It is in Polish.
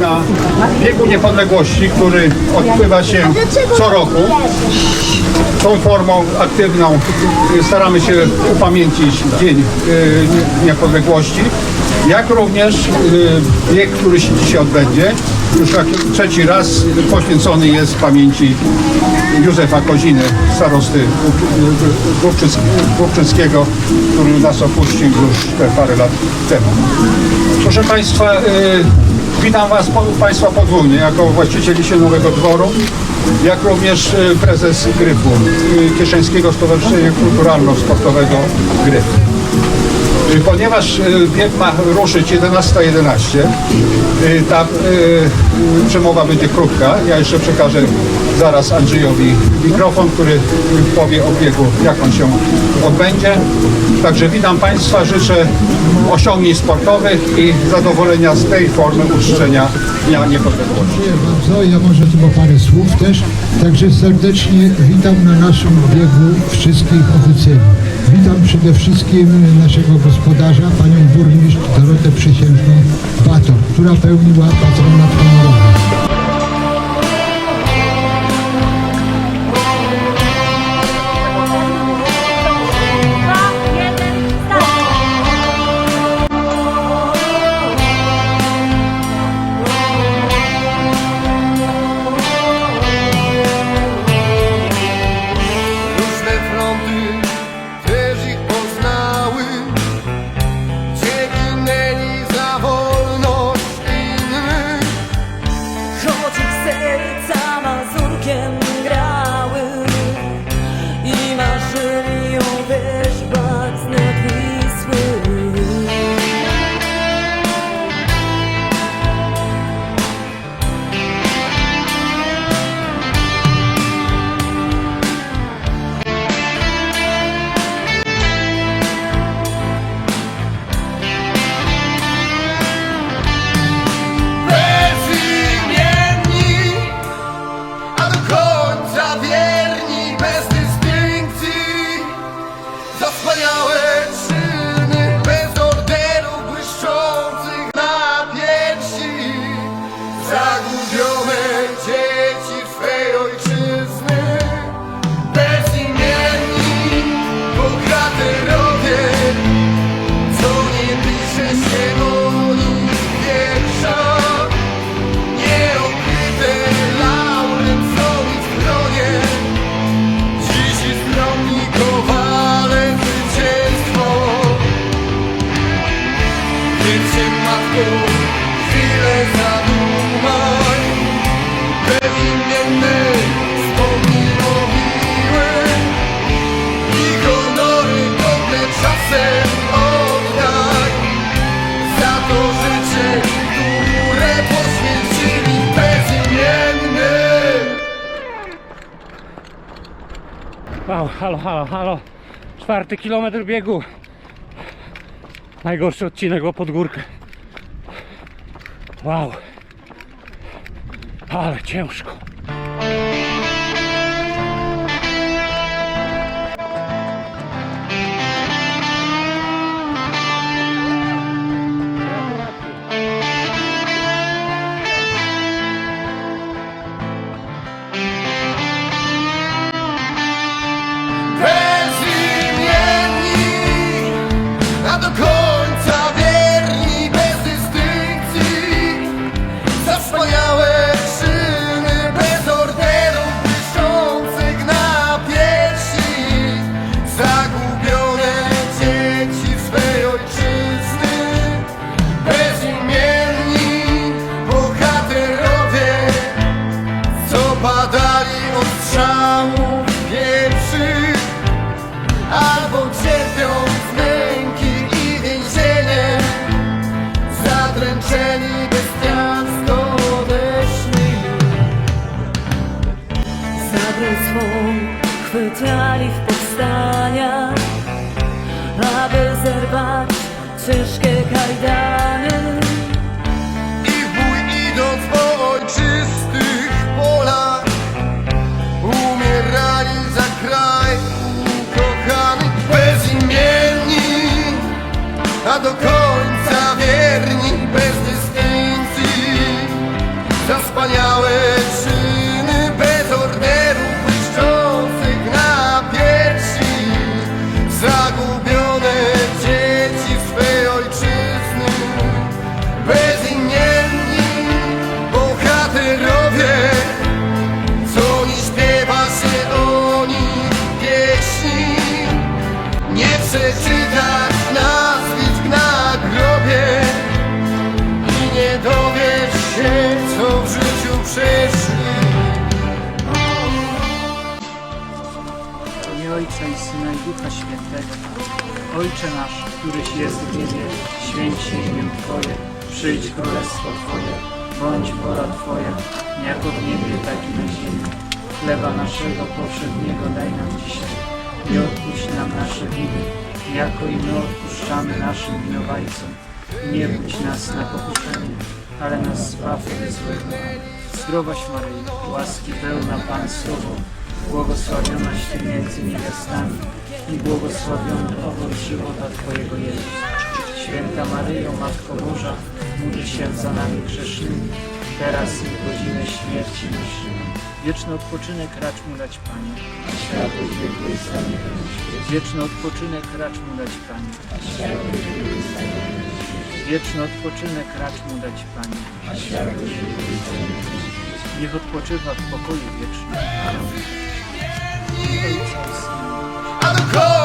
na biegu niepodległości, który odbywa się co roku. Tą formą aktywną y, staramy się upamiętnić Dzień y, Niepodległości, jak również y, bieg, który się dzisiaj odbędzie. Już trzeci raz poświęcony jest pamięci Józefa Koziny, starosty Główczyc- Główczyckiego, który nas opuścił już te parę lat temu. Proszę Państwa, y, witam Was, Państwa podwójnie, jako właściciel Nowego Dworu, jak również y, prezes Gryfu, y, Kieszeńskiego Stowarzyszenia Kulturalno-Sportowego Gryf. Y, Ponieważ bieg ma ruszyć 11.11, y, ta przemowa będzie krótka. Ja jeszcze przekażę zaraz Andrzejowi mikrofon, który powie o biegu, jak on się odbędzie. Także witam Państwa, życzę osiągnięć sportowych i zadowolenia z tej formy uczczenia Dnia Niepodległości. Bardzo. Ja może tylko parę słów też. Także serdecznie witam na naszym biegu wszystkich oficjeli. Witam przede wszystkim naszego gospodarza, panią burmistrz Dorotę Przysiężną Bator, która pełniła patronat honorowy. Za Wow, halo, halo, halo. Czwarty kilometr biegu. Najgorszy odcinek, bo pod górkę. Wow. Ale ciężko. Chwytali w powstaniach Aby zerwać ciężkie kajdany. I bój idąc po ojczystych polach Umierali za kraj ukochany Bezimienni, a do końca wierni Bez dystynkcji Syna i Ducha Świętego. Ojcze nasz, któryś jest w niebie, święć się imię Twoje, przyjdź królestwo Twoje, bądź wola Twoja, jako w niebie, tak i na ziemi. Chleba naszego powszedniego daj nam dzisiaj i odpuść nam nasze winy, jako i my odpuszczamy naszym winowajcom. Nie budź nas na pokuszenie, ale nas zbaw od złego. Zdrowaś Maryjo, łaski pełna Pan z Tobą, błogosławionaś Ty między niewiastami i błogosławiony owoc żywota Twojego Jezus. Święta Maryjo, Matko Boża, módl się za nami grzesznymi, teraz i w godzinę śmierci naszej. Wieczny odpoczynek racz mu dać Panie. Wieczny odpoczynek racz mu dać Panie. Wieczny odpoczynek racz mu dać Panie. Niech odpoczywa w pokoju wiecznym. A do końca